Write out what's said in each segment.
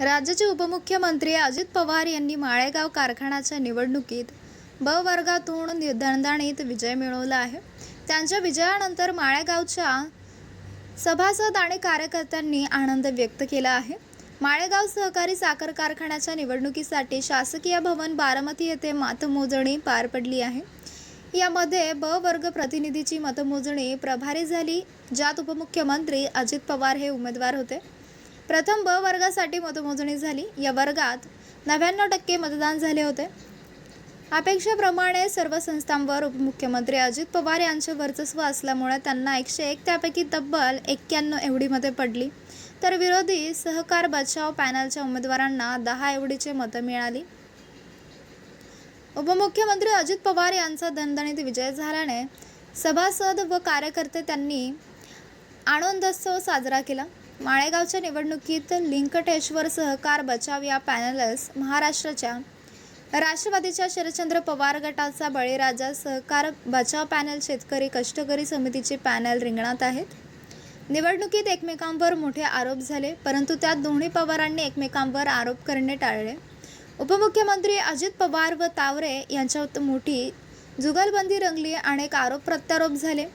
राज्याचे उपमुख्यमंत्री अजित पवार यांनी माळेगाव कारखान्याच्या निवडणुकीत ब वर्गातून दणदणीत विजय मिळवला आहे. त्यांच्या विजयानंतर माळेगावच्या सभासद आणि कार्यकर्त्यांनी आनंद व्यक्त केला आहे. माळेगाव सहकारी साखर कारखान्याच्या निवडणुकीसाठी शासकीय भवन बारामती येथे मतमोजणी पार पडली आहे. यामध्ये ब वर्ग प्रतिनिधीची मतमोजणी प्रभारी झाली ज्यात उपमुख्यमंत्री अजित पवार हे उमेदवार होते. प्रथम ब वर्गासाठी मतमोजणी झाली. या वर्गात नव्याण्णव टक्के मतदान झाले होते. अपेक्षेप्रमाणे सर्व संस्थांवर उपमुख्यमंत्री अजित पवार यांचे वर्चस्व असल्यामुळे त्यांना एकशे एक त्यापैकी तब्बल एक्क्याण्णव एवढी मते पडली. तर विरोधी सहकार बचाव पॅनलच्या उमेदवारांना दहा एवढीचे मतं मिळाली. उपमुख्यमंत्री अजित पवार यांचा दणदणीत विजय झाल्याने सभासद व कार्यकर्ते त्यांनी आनंदोत्सव साजरा केला. माळेगावच्या निवडणुकीत लिंकटेश्वर सहकार बचाव या पॅनलस महाराष्ट्राच्या. राष्ट्रवादीच्या शरदचंद्र पवार गटाचा बळीराजा सहकार बचाव पॅनल शेतकरी कष्टकरी समितीचे पॅनल रिंगणात आहेत. निवडणुकीत एकमेकांवर मोठे आरोप झाले परंतु त्यात दोन्ही पवारांनी एकमेकांवर आरोप करणे टाळले. उपमुख्यमंत्री अजित पवार व तावरे यांच्यात मोठी जुगलबंदी रंगली अनेक आरोप प्रत्यारोप झाले.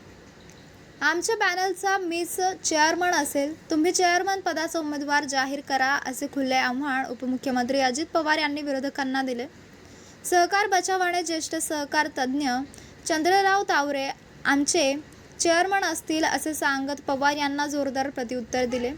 आमच्या पॅनलचा मीच चेअरमन असेल तुम्ही चेअरमन पदाचा उमेदवार जाहीर करा असे खुले आव्हान उपमुख्यमंत्री अजित पवार यांनी विरोधकांना दिले. सहकार बचावाने ज्येष्ठ सहकार तज्ज्ञ चंद्रराव तावरे आमचे चेअरमन असतील असे सांगत पवार यांना जोरदार प्रत्युत्तर दिले.